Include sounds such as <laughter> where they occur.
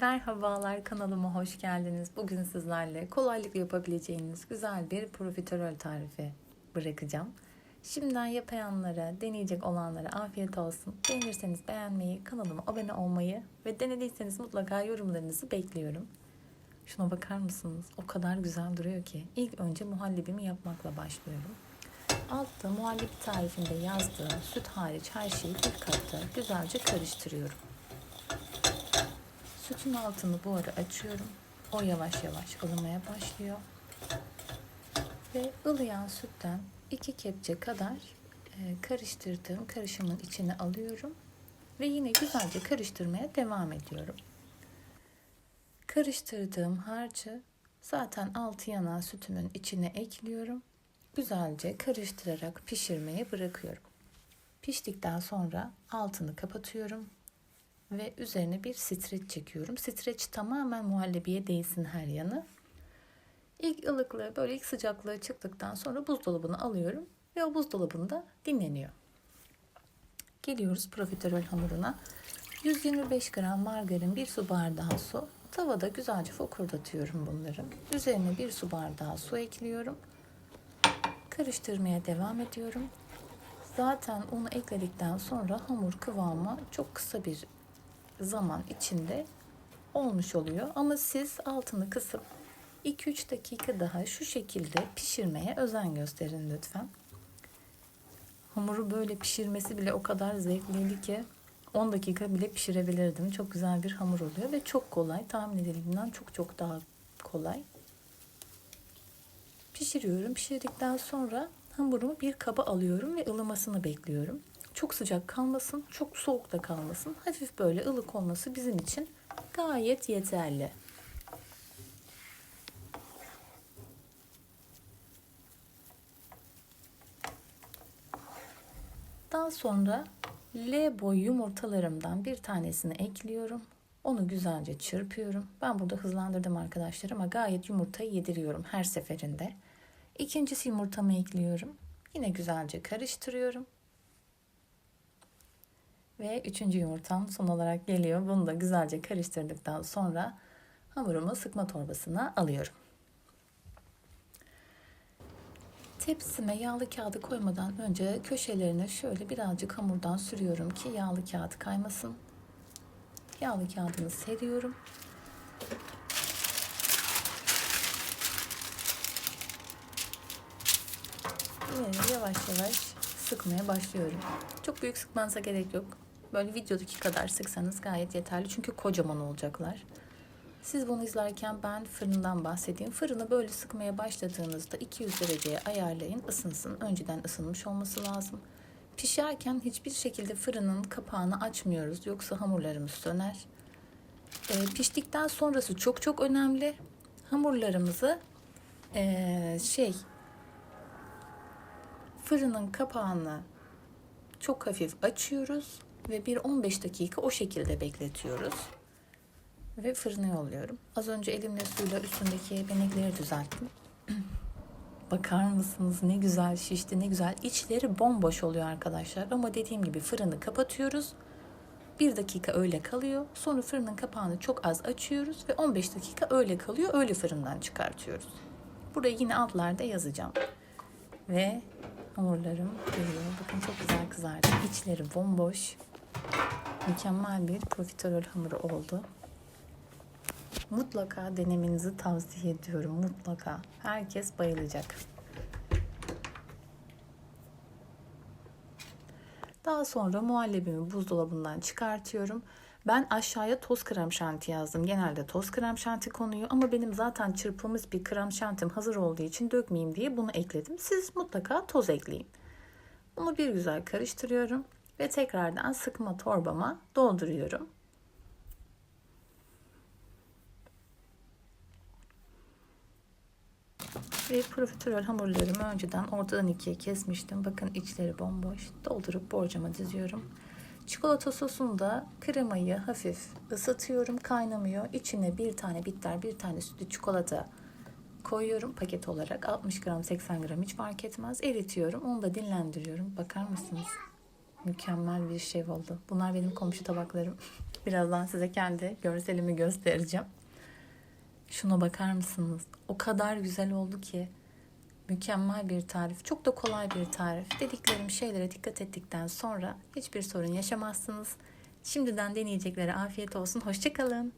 Merhabalar kanalıma hoş geldiniz. Bugün sizlerle kolaylıkla yapabileceğiniz güzel bir profiterol tarifi bırakacağım. Şimdiden yapayanlara, deneyecek olanlara afiyet olsun. Beğenirseniz beğenmeyi, kanalıma abone olmayı ve denediyseniz mutlaka yorumlarınızı bekliyorum. Şuna bakar mısınız? O kadar güzel duruyor ki. İlk önce muhallebimi yapmakla başlıyorum. Altta muhallebi tarifinde yazdığım süt hariç her şeyi bir kapta güzelce karıştırıyorum. Sütün altını bu ara açıyorum. O yavaş yavaş ılımaya başlıyor. Ve ılıyan sütten iki kepçe kadar e, karıştırdığım karışımın içine alıyorum. Ve yine güzelce karıştırmaya devam ediyorum. Karıştırdığım harcı zaten altı yanan sütümün içine ekliyorum. Güzelce karıştırarak pişirmeye bırakıyorum. Piştikten sonra altını kapatıyorum ve üzerine bir streç çekiyorum. Streç tamamen muhallebiye değsin her yanı. İlk ılıklığı böyle ilk sıcaklığı çıktıktan sonra buzdolabına alıyorum ve o buzdolabında dinleniyor. Geliyoruz profiterol hamuruna. 125 gram margarin, bir su bardağı su. Tavada güzelce fokurdatıyorum bunları. Üzerine bir su bardağı su ekliyorum. Karıştırmaya devam ediyorum. Zaten unu ekledikten sonra hamur kıvamı çok kısa bir zaman içinde olmuş oluyor. Ama siz altını kısıp 2-3 dakika daha şu şekilde pişirmeye özen gösterin lütfen. Hamuru böyle pişirmesi bile o kadar zevkliydi ki 10 dakika bile pişirebilirdim. Çok güzel bir hamur oluyor ve çok kolay. Tahmin edildiğinden çok çok daha kolay. Pişiriyorum. Pişirdikten sonra hamurumu bir kaba alıyorum ve ılımasını bekliyorum. Çok sıcak kalmasın, çok soğuk da kalmasın. Hafif böyle ılık olması bizim için gayet yeterli. Daha sonra L boy yumurtalarımdan bir tanesini ekliyorum. Onu güzelce çırpıyorum. Ben burada hızlandırdım arkadaşlar ama gayet yumurtayı yediriyorum her seferinde. İkincisi yumurtamı ekliyorum. Yine güzelce karıştırıyorum. Ve üçüncü yumurtam son olarak geliyor. Bunu da güzelce karıştırdıktan sonra hamurumu sıkma torbasına alıyorum. Tepsime yağlı kağıdı koymadan önce köşelerine şöyle birazcık hamurdan sürüyorum ki yağlı kağıt kaymasın. Yağlı kağıdını seriyorum. Ve yavaş yavaş sıkmaya başlıyorum. Çok büyük sıkmanıza gerek yok. Böyle videodaki kadar sıksanız gayet yeterli. Çünkü kocaman olacaklar. Siz bunu izlerken ben fırından bahsedeyim. Fırını böyle sıkmaya başladığınızda 200 dereceye ayarlayın. ısınsın. Önceden ısınmış olması lazım. Pişerken hiçbir şekilde fırının kapağını açmıyoruz. Yoksa hamurlarımız söner. E, piştikten sonrası çok çok önemli. Hamurlarımızı e, şey fırının kapağını çok hafif açıyoruz ve bir 15 dakika o şekilde bekletiyoruz. Ve fırına yolluyorum. Az önce elimle suyla üstündeki benekleri düzelttim. <clears throat> Bakar mısınız ne güzel şişti ne güzel. İçleri bomboş oluyor arkadaşlar. Ama dediğim gibi fırını kapatıyoruz. Bir dakika öyle kalıyor. Sonra fırının kapağını çok az açıyoruz ve 15 dakika öyle kalıyor. Öyle fırından çıkartıyoruz. Burayı yine altlarda yazacağım. Ve hamurlarım geliyor. Bakın çok güzel kızardı. İçleri bomboş. Mükemmel bir profiterol hamuru oldu. Mutlaka denemenizi tavsiye ediyorum. Mutlaka. Herkes bayılacak. Daha sonra muhallebimi buzdolabından çıkartıyorum. Ben aşağıya toz krem şanti yazdım. Genelde toz krem şanti konuyor ama benim zaten çırpılmış bir krem şantim hazır olduğu için dökmeyeyim diye bunu ekledim. Siz mutlaka toz ekleyin. Bunu bir güzel karıştırıyorum ve tekrardan sıkma torbama dolduruyorum. Ve profiterol hamurlarımı önceden ortadan ikiye kesmiştim. Bakın içleri bomboş. Doldurup borcama diziyorum. Çikolata sosunu da kremayı hafif ısıtıyorum. Kaynamıyor. İçine bir tane bitter, bir tane sütlü çikolata koyuyorum paket olarak. 60 gram, 80 gram hiç fark etmez. Eritiyorum. Onu da dinlendiriyorum. Bakar mısınız? Mükemmel bir şey oldu. Bunlar benim komşu tabaklarım. <laughs> Birazdan size kendi görselimi göstereceğim. Şuna bakar mısınız? O kadar güzel oldu ki. Mükemmel bir tarif. Çok da kolay bir tarif. Dediklerim şeylere dikkat ettikten sonra hiçbir sorun yaşamazsınız. Şimdiden deneyeceklere afiyet olsun. Hoşçakalın.